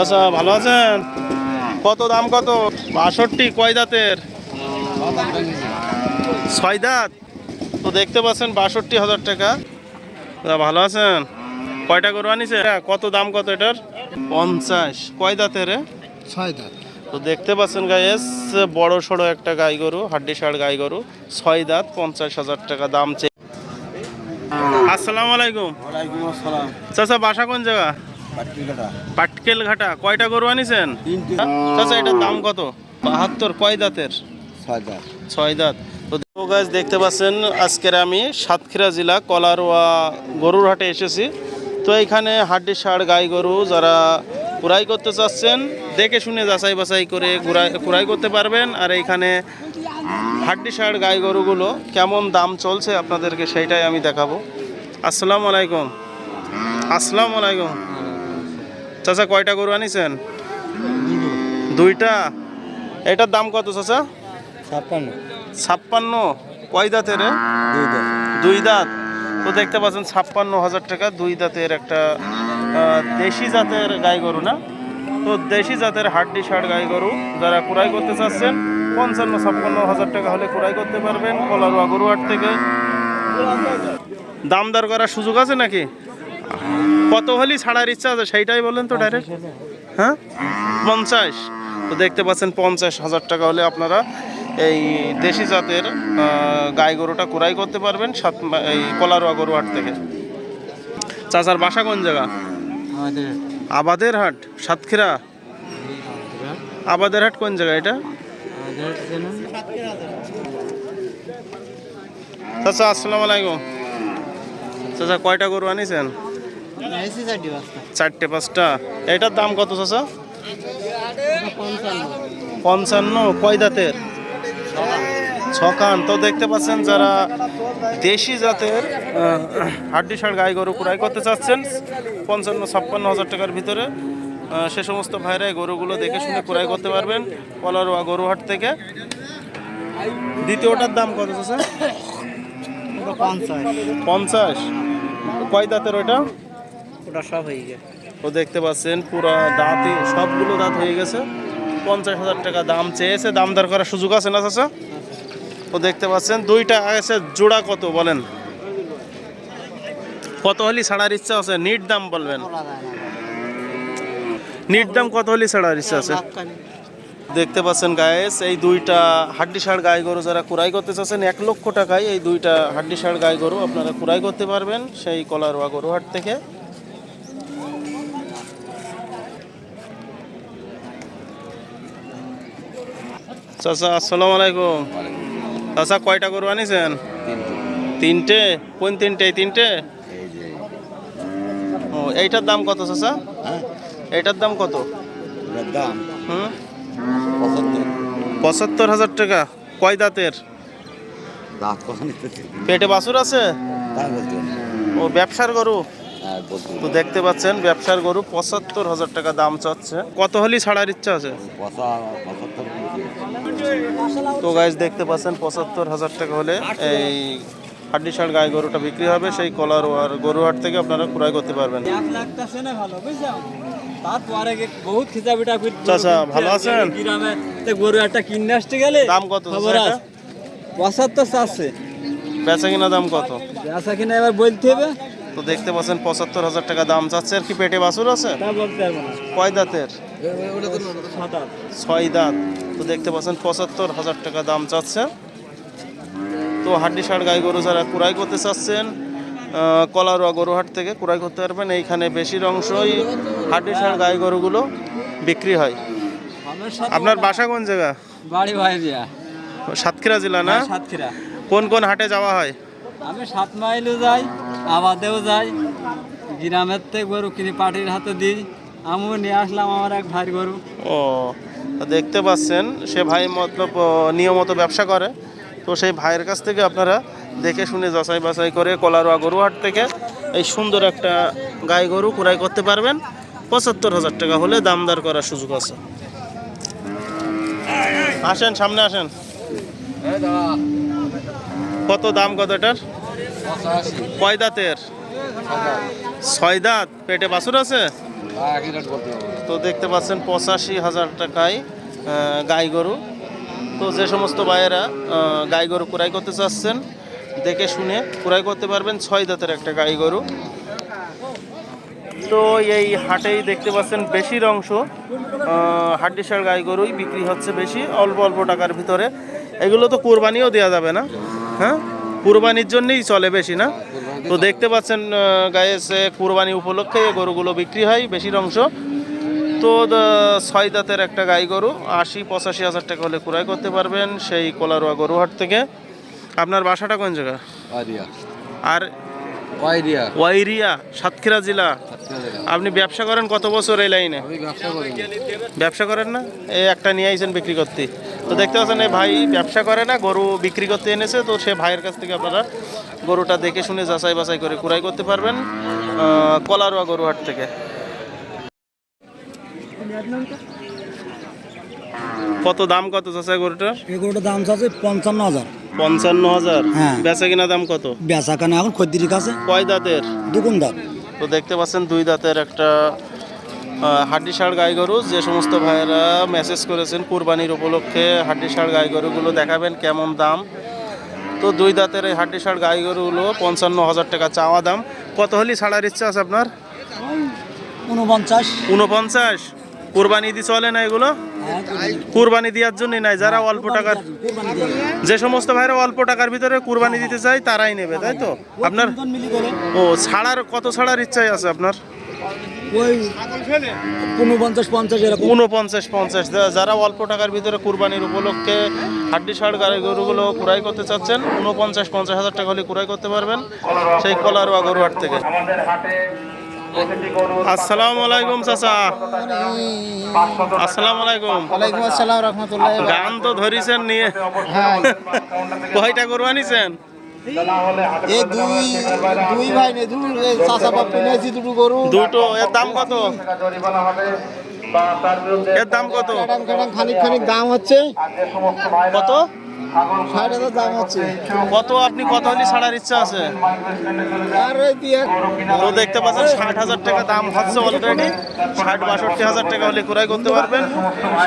আচ্ছা ভালো আছেন? কত দাম কত? বাষট্টি কয় দাঁতের? ছয় দাঁত? তো দেখতে পাচ্ছেন বাষট্টি হাজার টাকা। ভালো আছেন? কয়টা গরু আনিছে? কত দাম কত এটার? পঞ্চাশ। কয় দাঁতের এ? ছয় দাঁত। তো দেখতে পাচ্ছেন গাইস বড় সড়ো একটা গাই গরু হাড্ডি ষাড় গাই গরু ছয় দাঁত পঞ্চাশ হাজার টাকা দাম চেয়ে। আসসালামু আলাইকুম। চাচা বাসা কোন জায়গা? পাটকেল ঘাটা কয়টা গরু আনিছেন? চাচা এটার দাম কত? বাহাত্তর কয় দাঁতের? ছয় দাঁত। তো গাছ দেখতে পাচ্ছেন আজকের আমি সাতক্ষীরা জেলা কলারোয়া গরুর হাটে এসেছি। তো এইখানে হাড্ডি ষাড় গাই গরু যারা কুড়াই করতে চাচ্ছেন দেখে শুনে যাচাই বাছাই করে কুড়াই কুড়াই করতে পারবেন। আর এইখানে হাড্ডি ষাড় গাই গরুগুলো কেমন দাম চলছে আপনাদেরকে সেইটাই আমি দেখাবো। আসসালামু আলাইকুম। আসসালামু আলাইকুম। চাচা কয়টা গরু আনিছেন? দুইটা। এটার দাম কত চাচা? ছাপ্পান্ন। ছাপ্পান্ন। কয় দাঁতের? দুই দাঁত। তো দেখতে পাচ্ছেন ছাপ্পান্ন হাজার টাকা দুই দাঁতের একটা দেশি জাতের গাই গরু না? তো দেশি জাতের হাড্ডি ষাট গাই গরু যারা কুড়াই করতে চাচ্ছেন পঞ্চান্ন ছাপ্পান্ন হাজার টাকা হলে কুড়াই করতে পারবেন কলারুয়া গরুহাট থেকে। দাম দর করার সুযোগ আছে নাকি? কত হলি ছাড়ার ইচ্ছা আছে? সেইটাই বলেন তো ডাইরেক্ট হ্যাঁ? পঞ্চাশ। তো দেখতে পাচ্ছেন পঞ্চাশ হাজার টাকা হলে আপনারা এই দেশি জাতের গাই গরুটা কুড়াই করতে পারবেন সাত এই কলারোয়া গরুহাট থেকে। চাচার বাসা কোন জায়গা? আবাদের হাট সাতক্ষীরা? আবাদের হাট কোন জায়গা এটা? চাচা আসসালামু আলাইকুম। চাচা কয়টা গরু আনিছেন? চারটে পাঁচটা। এটার দাম কত চাচা? পঞ্চান্ন। কয় দাঁতের ছকান তো দেখতে পাচ্ছেন যারা দেশি জাতের হাড্ডি ষাড় গাই গরু কুড়াই করতে চাচ্ছেন পঞ্চান্ন ছাপ্পান্ন হাজার টাকার ভিতরে সে সমস্ত ভাইরা গরুগুলো দেখে শুনে কুড়াই করতে পারবেন কলারোয়া গরুহাট থেকে। দ্বিতীয়টার দাম কত চাচা? পঞ্চাশ। পঞ্চাশ। কয় দাঁতের ওইটা? ওটা সব হয়ে গেছে। তো দেখতে পাচ্ছেন, পুরো দাঁতই সবগুলো দাঁত হয়ে গেছে। পঞ্চাশ হাজার টাকা দাম চেয়েছে, দাম দর করার সুযোগ আছে না, চাচা? তো দেখতে পাচ্ছেন, দুইটা আছে, জোড়া কত বলেন? কত হলি ছাড়ার ইচ্ছা আছে? নিট দাম বলবেন। নিট দাম কত হলি ছাড়ার ইচ্ছা আছে? দেখতে পাচ্ছেন গায়েস এই দুইটা হাড্ডি ষাড় গাই গরু যারা কুড়াই করতে চাচ্ছেন, এক লক্ষ টাকায় এই দুইটা হাড্ডি ষাড় গাই গরু আপনারা কুড়াই করতে পারবেন সেই কলারোয়া গরুহাট থেকে। চাচা, আসসালামু আলাইকুম। চাচা, কয়টা গরু আনিছেন? তিনটে? কোন তিনটে? তিনটে? ও, এইটার দাম কত চাচা? এইটার দাম কত? দাম হুম? পঁচাত্তর হাজার টাকা। কয় দাঁতের? পেটে বাছুর আছে। ও, ব্যবসার গরু? তো দেখতে পাচ্ছেন, ব্যবসার গরু পঁচাত্তর হাজার টাকা দাম চাচ্ছে। কত হলি ছাড়ার ইচ্ছা আছে? তো গাইজ দেখতে পাচ্ছেন পঁচাত্তর হাজার টাকা হলে এই হাড্ডি ষাড় গায়ে গরুটা বিক্রি হবে। সেই কলার আর গরুহাট থেকে আপনারা ক্রয় করতে পারবেন। ভালো চাচা, আছেন? গরু একটা কিনে আসতে গেলে দাম কত পঁচাত্তর চাচ্ছে। বেচা কিনা দাম কত? বেচা কিনা এবার বলতে হবে তো দেখতে পাচ্ছেন পঁচাত্তর হাজার টাকা দাম চাচ্ছে। আর কি পেটে বাছুর আছে? তা বলতে পারব না। কয় দাঁতের? ছয় দাঁত। তো দেখতে পাচ্ছেন পঁচাত্তর হাজার টাকা দাম চাচ্ছে। তো হাড্ডি ষাড় গাই গরু যারা কুড়াই করতে চাচ্ছেন কলারোয়া গরুহাট থেকে কুড়াই করতে পারবেন। এইখানে বেশির অংশই হাড্ডি ষাড় গাই গরুগুলো বিক্রি হয়। আপনার বাসা কোন জায়গা? বাড়ি ভাই সাতক্ষীরা জেলা না? সাতক্ষীরা। কোন কোন হাটে যাওয়া হয়? আমি সাত মাইলও যাই আবাদেও যাই গ্রামের থেকে গরু কিনে পাটির হাতে দিই। আমিও নিয়ে আসলাম আমার এক ভাই গরু। ও দেখতে পাচ্ছেন সে ভাই মতলব ও, নিয়মিত ব্যবসা করে। তো সেই ভাইয়ের কাছ থেকে আপনারা দেখে শুনে যাচাই বাছাই করে কলারোয়া গরুহাট থেকে এই সুন্দর একটা গাই গরু কুড়াই করতে পারবেন। পঁচাত্তর হাজার টাকা হলে দামদার করার সুযোগ আছে। আসেন সামনে আসেন। কত দাম কত এটার? কয় দাঁতের? ছয় দাঁত। পেটে বাছুর আছে? তো দেখতে পাচ্ছেন পঁচাশি হাজার টাকায় গাই গরু। তো যে সমস্ত ভাইয়েরা গাই গরু ক্রয় করতে চাচ্ছেন, দেখে শুনে ক্রয় করতে পারবেন ছয় দাঁতের একটা গাই গরু। তো এই হাটেই দেখতে পাচ্ছেন বেশির অংশ হাড্ডিসার গাই গরুই বিক্রি হচ্ছে বেশি, অল্প অল্প টাকার ভিতরে। এগুলো তো কোরবানিও দেওয়া যাবে না। হ্যাঁ? কুরবানির জন্যই চলে বেশি না? তো দেখতে পাচ্ছেন গায়ে সে কুরবানি উপলক্ষে এই গরুগুলো বিক্রি হয় বেশির অংশ। তো ছয় দাঁতের একটা গাই গরু আশি পঁচাশি হাজার টাকা হলে ক্রয় করতে পারবেন সেই কোলারোয়া গরুহাট থেকে। আপনার বাসাটা কোন জায়গা? আর ওয়াইরিয়া। সাতক্ষীরা জেলা। আপনি ব্যবসা করেন কত বছর এই লাইনে? ব্যবসা ব্যবসা করেন না? এই একটা নিয়ে আইছেন বিক্রি করতে। তো দেখতে পাচ্ছেন এই ভাই ব্যবসা করে না গরু বিক্রি করতে এনেছে তো সে ভাইয়ের কাছ থেকে আপনারা গরুটা দেখে শুনে যাচাই বাছাই করে কুড়াই করতে পারবেন কলারোয়া গরুহাট থেকে। কত দাম কত চাচা গরুটা এগুলোটার দাম আছে পঞ্চান্ন হাজার। পঞ্চান্ন হাজার? হ্যাঁ। বেচা কিনা দাম কত? বেচা কেনা এখন খদ্দির কাছে। কয় দাঁতের? দুগুণ দাম। তো দেখতে পাচ্ছেন দুই দাঁতের একটা হাড্ডি ষাড় গাই গরু যে সমস্ত ভাইয়েরা মেসেজ করেছেন কুরবানির উপলক্ষে হাড্ডি ষাড় গাই গরুগুলো দেখাবেন কেমন দাম। তো দুই দাঁতের এই হাড্ডি ষাড় গাই গরুগুলো পঞ্চান্ন হাজার টাকা চাওয়া দাম। কত হলি ছাড়ার ইচ্ছা আছে আপনার? উনপঞ্চাশ। উনপঞ্চাশ। কুরবানি দিয়ে চলে না এগুলো? কুরবানি। দেওয়ার জন্য নাই যারা অল্প টাকার যে সমস্ত ভাইরা অল্প টাকার ভিতরে কুরবানি দিতে চায় তারাই নেবে তাই তো? আপনার ও ছাড়ার কত ছাড়ার ইচ্ছাই আছে আপনার? ওই উনপঞ্চাশ পঞ্চাশ এরকম। উনপঞ্চাশ পঞ্চাশ। যারা অল্প টাকার ভিতরে কুরবানির উপলক্ষে হাড্ডি ষাড় গাড়ি গরুগুলো ক্রয় করতে চাচ্ছেন উনপঞ্চাশ পঞ্চাশ হাজার টাকা হলে ক্রয় করতে পারবেন সেই কলারোয়া গরুহাট থেকে। আসসালামু আলাইকুম চাচা। আসসালামু আলাইকুম। ওয়ালাইকুম আসসালাম রহমতুল্লাহ গান তো ধরিছেন নিয়ে। কয়টা গরু আনিছেন? এই দুই দুই ভাই নে দুই চাষা বাপ কিনেছি দুটো গরু। দুটো এর দাম কত? এর দাম কত? খানিক খানিক দাম হচ্ছে। কত? ষাট হাজার দাম হচ্ছে। কত আপনি কত হলে ছাড়ার ইচ্ছা আছে? তো দেখতে পাচ্ছেন ষাট হাজার টাকা দাম হচ্ছে অলরেডি ষাট বাষট্টি হাজার টাকা হলে ক্রয় করতে পারবেন।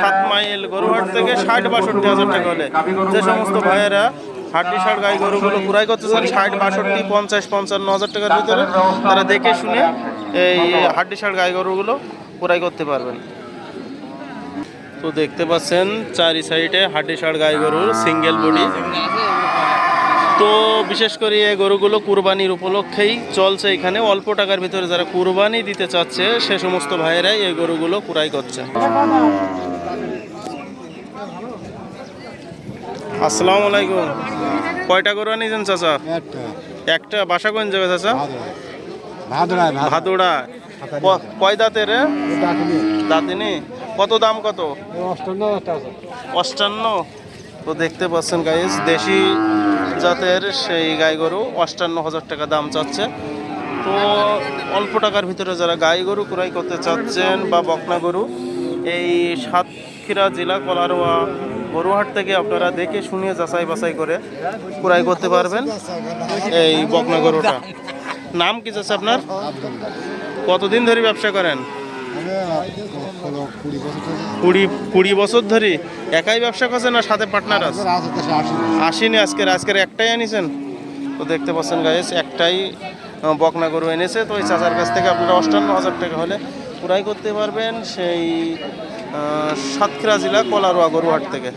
সাত মাইল গরুহাট থেকে ষাট বাষট্টি হাজার টাকা হলে। যে সমস্ত ভাইয়েরা হাড্ডি ষাট গাই গরুগুলো ক্রয় করতে চান ষাট, বাষট্টি, পঞ্চাশ, পঞ্চান্ন হাজার টাকার ভিতরে। তারা দেখে শুনে এই হাড্ডি ষাট গাই গরুগুলো ক্রয় করতে পারবেন। তো দেখতে পাচ্ছেন চারি সাইডে হাড্ডি ষাট গাই গরুর সিঙ্গেল বডি। তো বিশেষ করে এই গরুগুলো কুরবানির উপলক্ষেই চলছে এখানে। অল্প টাকার ভিতরে যারা কুরবানি দিতে চাচ্ছে, সে সমস্ত ভাইয়েরাই এই গরুগুলো কুড়াই করছে। আসসালামু আলাইকুম। কয়টা গরু আনিয়েছেন চাচা? একটা। বাসা কোন যাবে চাচা? ভাদুড়া কয় দাঁতের রে? দাঁতিনি। কত দাম কত? অষ্টান্ন তো দেখতে পাচ্ছেন গাইস দেশি জাতের সেই গাই গরু অষ্টান্ন হাজার টাকা দাম চাচ্ছে। তো অল্প টাকার ভিতরে যারা গাই গরু ক্রয় করতে চাচ্ছেন বা বকনা গরু এই সাতক্ষীরা জেলা কলারোয়া গরুহাট থেকে আপনারা দেখে শুনিয়ে যাচাই বাছাই করে ক্রয় করতে পারবেন। এই বকনা গরুটা। নাম কি যাচ্ছে আপনার? কতদিন ধরে ব্যবসা করেন? কুড়ি কুড়ি বছর ধরে। একাই ব্যবসা করছেন না সাথে পার্টনার আছে? আসেনি আজকের আজকের একটাই আনিছেন? তো দেখতে পাচ্ছেন গাইস একটাই বকনা গরু এনেছে। তো ওই চাচার কাছ থেকে আপনারা অষ্টান্ন হাজার টাকা হলে পুরাই করতে পারবেন। সেই সাতক্ষীরা জেলা কলারোয়া গরুহাট থেকে।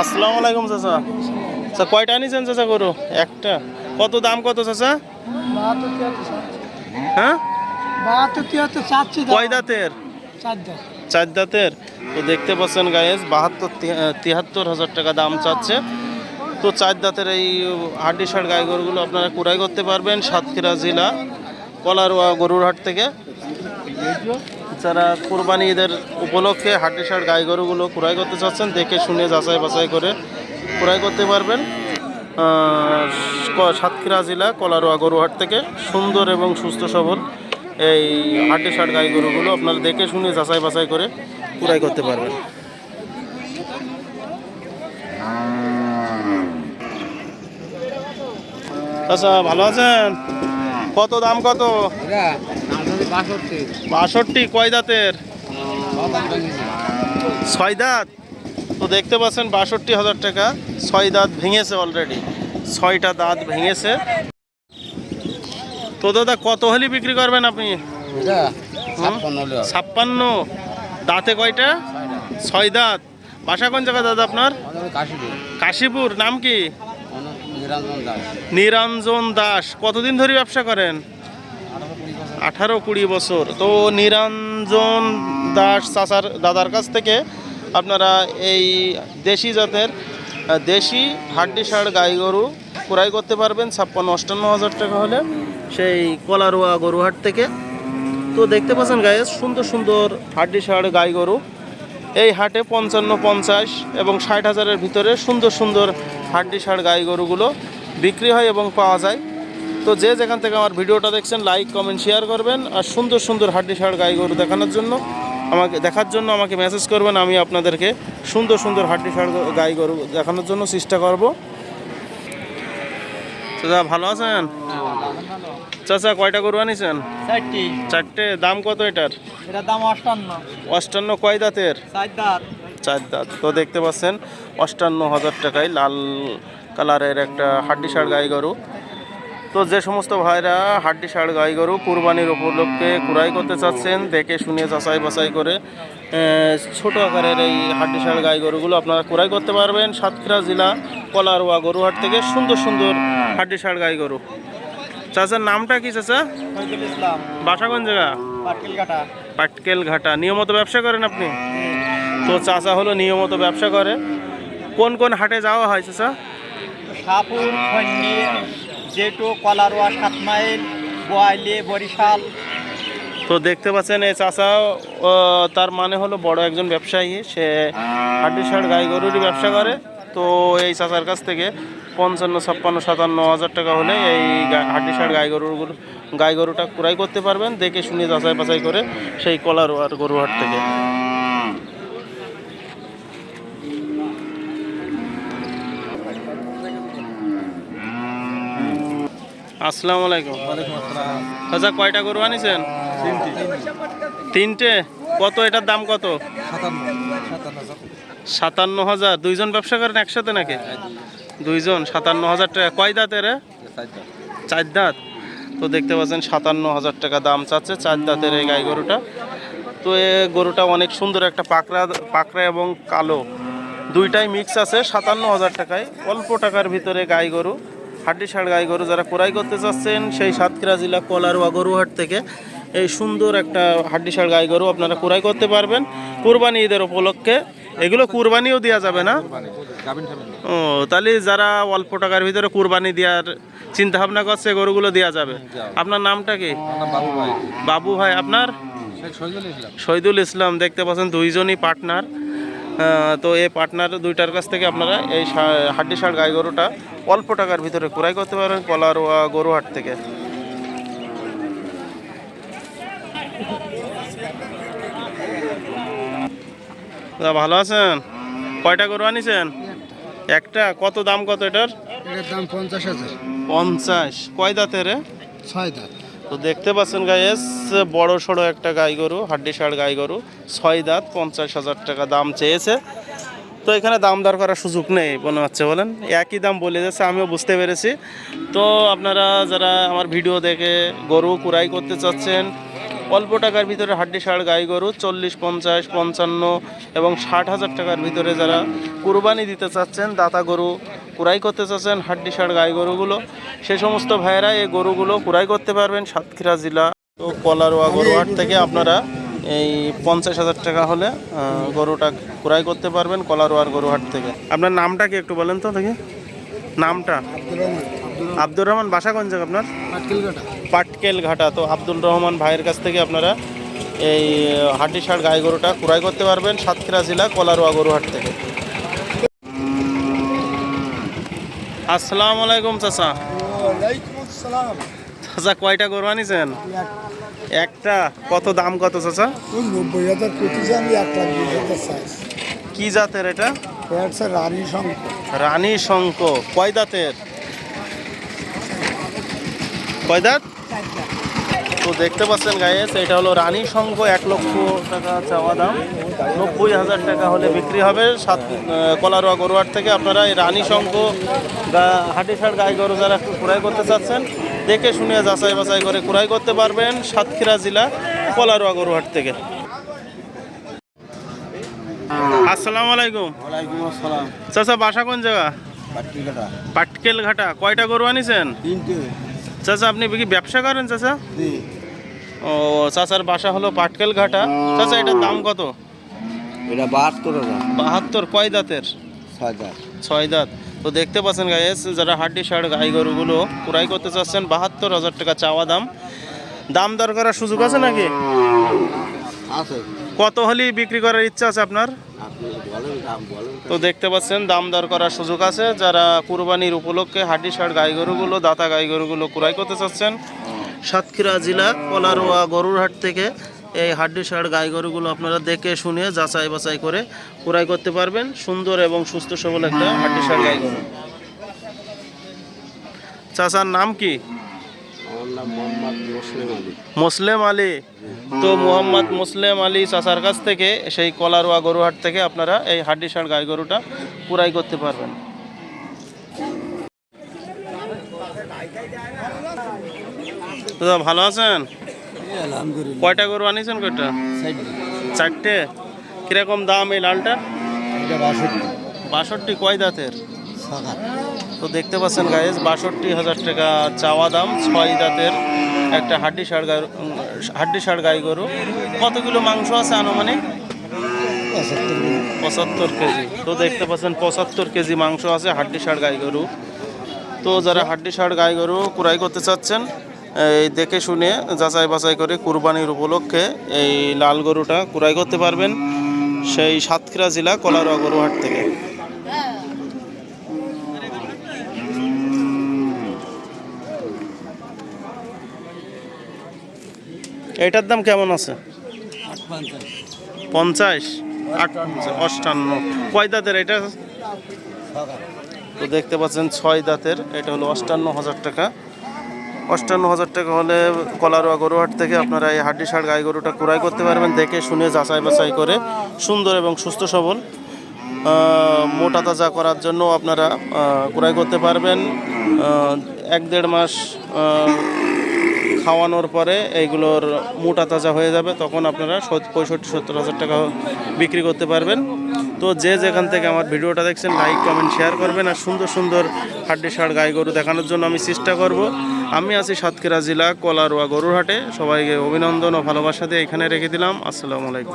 আসসালামু আলাইকুম চাচা। আচ্ছা কয়টা আনিছেন চাচা গরু? একটা। কত দাম কত চাচা? হ্যাঁ? কয় দাঁতের? চার দাঁতের। তো দেখতে পাচ্ছেন বাহাত্তর তিয়াত্তর হাজার টাকা দাম চাচ্ছে। তো চার দাঁতের এই গরুগুলো আপনারা কুড়াই করতে পারবেন সাতক্ষীরা জেলা কলারোয়া গরুর হাট থেকে। যারা কোরবানি ঈদের উপলক্ষে হাড্ডি ষাট গাই গরুগুলো কুড়াই করতে চাচ্ছেন, দেখে শুনে যাচাই বাছাই করে ক্রয় করতে পারবেন। সাতক্ষীরা জেলা কলারোয়া গরুহাট থেকে সুন্দর এবং সুস্থ সবল এই হাড্ডি ষাট গাই গরুগুলো আপনারা দেখে শুনে যাচাই বাছাই করে কুড়াই করতে পারবেন। আচ্ছা ভালো আছেন? কত দাম কত? বাষট্টি। কয় দাঁতের? ছয় দাঁত। তো দেখতে পাচ্ছেন বাষট্টি হাজার টাকা ছয় দাঁত ভেঙেছে অলরেডি ছয়টা দাঁত ভেঙেছে। তো দাদা কত হলে বিক্রি করবেন আপনি? ছাপ্পান্ন দাঁতে কয়টা? ছয় দাঁত। বাসা কোন জায়গা দাদা আপনার? কাশীপুর। নাম কি? নিরঞ্জন দাস। নিরঞ্জন দাস। কতদিন ধরে ব্যবসা করেন? আঠারো কুড়ি বছর। তো নিরঞ্জন দাস চাচার দাদার কাছ থেকে আপনারা এই দেশি জাতের দেশি হাড্ডি ষাড় গাই গরু ক্রয় করতে পারবেন ছাপ্পান্ন অষ্টান্ন হাজার টাকা হলে সেই কলারোয়া গরুহাট থেকে। তো দেখতে পাচ্ছেন গায়ে সুন্দর সুন্দর হাড্ডি ষাড় গাই গরু। এই হাটে পঞ্চান্ন পঞ্চাশ এবং ষাট হাজারের ভিতরে সুন্দর সুন্দর হাড্ডি ষাড় গাই গরুগুলো বিক্রি হয় এবং পাওয়া যায়। তো যে যেখান থেকে আমার ভিডিওটা দেখছেন লাইক কমেন্ট শেয়ার করবেন আর সুন্দর সুন্দর হাড্ডি ষাড় গাই গরু দেখানোর জন্য আমাকে দেখার জন্য আমাকে মেসেজ করবেন আমি আপনাদেরকে সুন্দর সুন্দর হাড্ডি ষাড় গাই গরু দেখানোর জন্য চেষ্টা করব। চাচা ভালো আছেন? চাচা কয়টা গরু আনিছেন? চারটে। দাম কত এটার? দাম অষ্টান্ন। অষ্টান্ন কয় দাঁতের? চার দাঁত। তো দেখতে পাচ্ছেন অষ্টান্ন হাজার টাকায় লাল কালারের একটা হাড্ডি ষাড় গাই গরু। তো যে সমস্ত ভাইরা হাড্ডি ষাড় গাই গরু কুরবানির উপলক্ষে কুড়াই করতে চাচ্ছেন দেখে শুনে যাচাই বাছাই করে ছোট আকারের এই হাড্ডি ষাড় গাই গরুগুলো আপনারা কুড়াই করতে পারবেন। সাতক্ষীরা জেলা কলারোয়া গরুহাট থেকে সুন্দর সুন্দর হাড্ডি ষাড় গাই গরু। চাচার নামটা কি চাচা? ইসলাম। বাসা কোন জায়গা পাটকেল ঘাটা নিয়মিত ব্যবসা করেন আপনি? তো চাচা হলো নিয়মিত ব্যবসা করে। কোন কোন হাটে যাওয়া হয় চাচা? জেটু কলারোয়া সাত মাইল, বোয়ালি, বরিশাল। তো দেখতে পাচ্ছেন এই চাচা তার মানে হলো বড় একজন ব্যবসায়ী। সে হাড্ডি ষাড় গাই গরুরই ব্যবসা করে। তো এই চাচার কাছ থেকে পঞ্চান্ন, ছাপ্পান্ন, সাতান্ন হাজার টাকা হলে এই হাড্ডি ষাড় গাই গরুগুলো গাই গরুটা ক্রয় করতে পারবেন। দেখে শুনে যাচাই বাছাই করে সেই কলার আর গরুহাট থেকে। আসসালামু আলাইকুম। চাচা কয়টা গরু আনিছেন? তিনটে। কত? এটার দাম কত? সাতান্ন। হাজার। দুইজন ব্যবসা করেন একসাথে নাকি? দুইজন। সাতান্ন হাজার টাকা। কয় দাঁতের? চার দাঁত। তো দেখতে পাচ্ছেন সাতান্ন হাজার টাকা দাম চাচ্ছে চার দাঁতের এই গাই গরুটা। তো এ গরুটা অনেক সুন্দর একটা পাকড়া পাকড়া এবং কালো। দুইটাই মিক্স আছে সাতান্ন হাজার টাকায়। অল্প টাকার ভিতরে গাই গরু। হাড্ডি ষাড় গাই গরু যারা ক্রয় করতে চাচ্ছেন সেই সাতক্ষীরা জেলা কলারোয়া গরুহাট থেকে এই সুন্দর একটা হাড্ডি ষাড় গাই গরু আপনারা ক্রয় করতে পারবেন। কুরবানি ঈদের উপলক্ষে। এগুলো কুরবানিও দেওয়া যাবে না। ও তাহলে যারা অল্প টাকার ভিতরে কুরবানি দেওয়ার চিন্তা ভাবনা করছে গরুগুলো দেওয়া যাবে। আপনার নামটা কি? বাবু ভাই। আপনার? শহীদুল ইসলাম। দেখতে পাচ্ছেন দুইজনই পার্টনার তো এই পার্টনার দুইটার কাছ থেকে আপনারা এই হাড্ডি ষাড় গাই গরুটা অল্প টাকার ভিতরে ক্রয় করতে পারেন কলারোয়া গরুহাট থেকে। দাদা ভালো আছেন? কয়টা গরু আনিছেন? একটা? কত দাম কত এটার? এটার দাম পঞ্চাশ হাজার। পঞ্চাশ। কয় দাঁতের ছয় দাঁত। তো দেখতে পাচ্ছেন গায়েস বড় সড়ো একটা গাই গরু হাড্ডি ষাড় গাই গরু, ছয় দাঁত, পঞ্চাশ হাজার টাকা দাম চেয়েছে। তো এখানে দাম দর করার সুযোগ নেই, মনে হচ্ছে, বলেন। একই দাম বলে যাচ্ছে, আমিও বুঝতে পেরেছি। তো আপনারা যারা আমার ভিডিও দেখে গরু কুড়াই করতে চাচ্ছেন অল্প টাকার ভিতরে হাড্ডি ষাড় গাই গরু, চল্লিশ, পঞ্চাশ, পঞ্চান্ন এবং ষাট হাজার টাকার ভিতরে যারা কুরবানি দিতে চাচ্ছেন, দাতা গরু কুড়াই করতে চাচ্ছেন হাড্ডি ষাড় গাই গরুগুলো, সে সমস্ত ভাইয়েরা এই গরুগুলো কুড়াই করতে পারবেন সাতক্ষীরা জেলা তো কলারোয়া গরুহাট থেকে আপনারা এই পঞ্চাশ হাজার টাকা হলে গরুটা ক্রয় করতে পারবেন কলারোয়ার গরুহাট থেকে। আপনার নামটা কি একটু বলেন তো দেখি। নামটা? আব্দুর রহমান বাসা কোন জায়গা আপনার? পাটকেল ঘাটা তো আব্দুল রহমান ভাইয়ের কাছ থেকে আপনারা এই ষাড় গাই গরুটা ক্রয় করতে পারবেন সাতক্ষীরা জেলা কলারোয়া গরুহাট থেকে। আসসালামু আলাইকুম চাচা। চাচা কয়টা গরু আনিছেন? একটা। কত দাম কত চাচা? নব্বই হাজার পঁচিশ আমি এক লাখ বিশ হাজার কি জাতের এটা? রানী সংখ্যা রানী শঙ্ক কয় দাঁতের? কয় দাঁত তো দেখতে পাচ্ছেন গায়েস এটা হলো রানী সংঘ এক লক্ষ টাকা চাওয়া দাম। নব্বই হাজার টাকা হলে বিক্রি হবে। সাত কলারোয়া গরুহাট থেকে আপনারা এই রানী সংঘ হাটিসার গাই গরু যারা ক্রয় করতে চাচ্ছেন দেখে শুনে যাচাই বাছাই করে ক্রয় করতে পারবেন সাতক্ষীরা জেলা কলারোয়া গরুহাট থেকে। আসসালামু আলাইকুম। ওয়ালাইকুম আসসালাম। চাচা বাসা কোন জায়গা? পাটকেল ঘাটা কয়টা গরু আনিছেন? তিনটে। চাচা আপনি কি ব্যবসা করেন চাচা? ও চাচার বাসা হলো পাটকেল ঘাটা চাচা এটার দাম কত? এটা বাহাত্তর বাহাত্তর কয় দাঁতের? ছয় হাজার ছয় দাঁত। তো দেখতে পাচ্ছেন গাইস যারা হাড্ডি শার্ট গাই গরুগুলো ক্রয় করতে চাচ্ছেন বাহাত্তর হাজার টাকা চাওয়া দাম। দাম দর করার সুযোগ আছে নাকি? কত হলেই বিক্রি করার ইচ্ছা আছে আপনার? তো দেখতে পাচ্ছেন, দাম দর করার সুযোগ আছে। যারা কুরবানির উপলক্ষে হাড্ডি শার্ট গাই গরুগুলো, দাতা গাই গরুগুলো ক্রয় করতে চাচ্ছেন, সাতক্ষীরা জেলা কলারোয়া গরুর হাট থেকে এই হাড্ডি শার্ট গাই গরুগুলো আপনারা দেখে শুনে যাচাই বাছাই করে ক্রয় করতে পারবেন। সুন্দর এবং সুস্থ সবল একটা হাড্ডি শার্ট গাই গরু। চাচার নাম কি? মুসলিম আলী। মুসলেম আলী। তো মোহাম্মদ মুসলেম আলী চাচার কাছ থেকে সেই কলারোয়া গরুহাট থেকে আপনারা এই হাড্ডি শার্ট গাই গরুটা পুরাই করতে পারবেন। দাদা ভালো আছেন? কয়টা গরু আনিছেন কয়টা? চারটে। কীরকম দাম এই লালটা? বাষট্টি। বাষট্টি কয় দাঁতের? তো দেখতে পাচ্ছেন গাইজ বাষট্টি হাজার টাকা চাওয়া দাম, ছয় দাঁতের একটা হাড্ডি ষাড় গাই হাড্ডি ষাড় গাই গরু। কত কিলো মাংস আছে আনুমানিক? পঁচাত্তর কেজি। তো দেখতে পাচ্ছেন পঁচাত্তর কেজি মাংস আছে হাড্ডি ষাড় গাই গরু। তো যারা হাড্ডি ষাড় গাই গরু ক্রয় করতে চাচ্ছেন, এই দেখে শুনে যাচাই বাছাই করে কুরবানির উপলক্ষে এই লাল গরুটা ক্রয় করতে পারবেন সেই সাতক্ষীরা জেলা কলারোয়া গরুহাট থেকে। এটার দাম কেমন আছে? পঞ্চাশ। আট অষ্টান্ন। কয় দাঁতের এটা? তো দেখতে পাচ্ছেন ছয় দাঁতের। এটা হলো অষ্টান্ন হাজার টাকা। অষ্টান্ন হাজার টাকা হলে কলারোয়া গরুহাট থেকে আপনারা এই হাড্ডি ষাড় গাই গরুটা ক্রয় করতে পারবেন, দেখে শুনে যাচাই বাছাই করে। সুন্দর এবং সুস্থ সবল। মোটা তাজা করার জন্য আপনারা ক্রয় করতে পারবেন। এক দেড় মাস খাওয়ানোর পরে এইগুলোর মোটা তাজা হয়ে যাবে, তখন আপনারা পঁয়ষট্টি, সত্তর হাজার টাকা বিক্রি করতে পারবেন। তো যে যেখান থেকে আমার ভিডিওটা দেখছেন লাইক কমেন্ট শেয়ার করবেন আর সুন্দর সুন্দর হাড্ডি ষাড় গাই গরু দেখানোর জন্য আমি চেষ্টা করব। আমি আছি সাতক্ষীরা জেলা কলারোয়া গরুরহাটে। সবাইকে অভিনন্দন ও ভালোবাসা দিয়ে এখানে রেখে দিলাম। আসসালামু আলাইকুম।